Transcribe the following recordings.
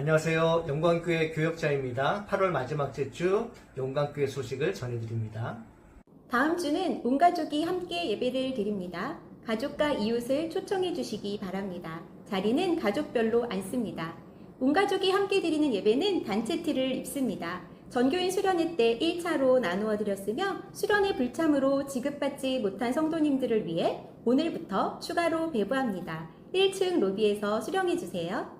안녕하세요. 영광교회 교역자입니다. 8월 마지막 주 영광교회 소식을 전해드립니다. 다음 주는 온 가족이 함께 예배를 드립니다. 가족과 이웃을 초청해 주시기 바랍니다. 자리는 가족별로 앉습니다. 온 가족이 함께 드리는 예배는 단체 티를 입습니다. 전교인 수련회 때 1차로 나누어 드렸으며 수련회 불참으로 지급받지 못한 성도님들을 위해 오늘부터 추가로 배부합니다. 1층 로비에서 수령해 주세요.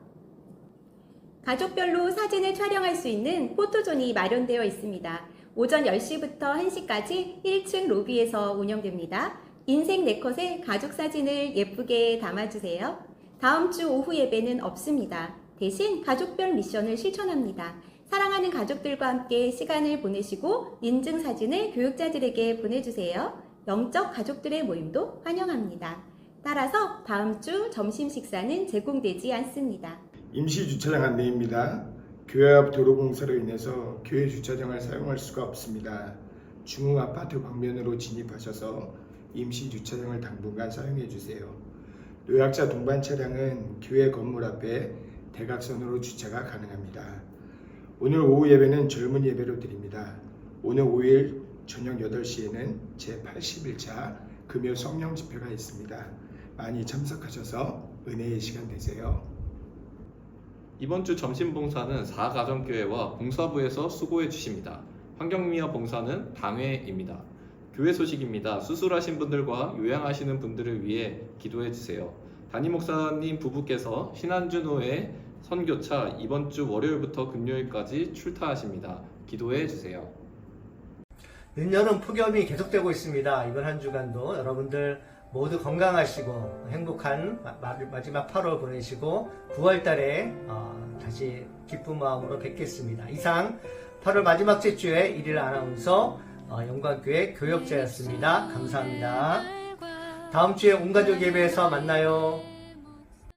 가족별로 사진을 촬영할 수 있는 포토존이 마련되어 있습니다. 오전 10시부터 1시까지 1층 로비에서 운영됩니다. 인생 네컷에 가족 사진을 예쁘게 담아주세요. 다음 주 오후 예배는 없습니다. 대신 가족별 미션을 실천합니다. 사랑하는 가족들과 함께 시간을 보내시고 인증 사진을 교육자들에게 보내주세요. 영적 가족들의 모임도 환영합니다. 따라서 다음 주 점심 식사는 제공되지 않습니다. 임시 주차장 안내입니다. 교회 앞 도로 공사로 인해서 교회 주차장을 사용할 수가 없습니다. 중흥 아파트 방면으로 진입하셔서 임시 주차장을 당분간 사용해 주세요. 노약자 동반 차량은 교회 건물 앞에 대각선으로 주차가 가능합니다. 오늘 오후 예배는 젊은 예배로 드립니다. 오늘 5일 저녁 8시에는 제81차 금요 성령 집회가 있습니다. 많이 참석하셔서 은혜의 시간 되세요. 이번 주 점심 봉사는 4가정교회와 봉사부에서 수고해 주십니다. 환경미화 봉사는 당회입니다. 교회 소식입니다. 수술하신 분들과 요양하시는 분들을 위해 기도해 주세요. 담임 목사님 부부께서 신한준호의 선교차 이번 주 월요일부터 금요일까지 출타하십니다. 기도해 주세요. 늦여름 폭염이 계속되고 있습니다. 이번 한 주간도 여러분들 모두 건강하시고 행복한 마지막 8월 보내시고 9월 달에 어, 다시 기쁜 마음으로 뵙겠습니다. 이상 8월 마지막 주의 일일 아나운서 어, 영광교회 교역자였습니다. 감사합니다. 다음 주에 온가족 예배에서 만나요.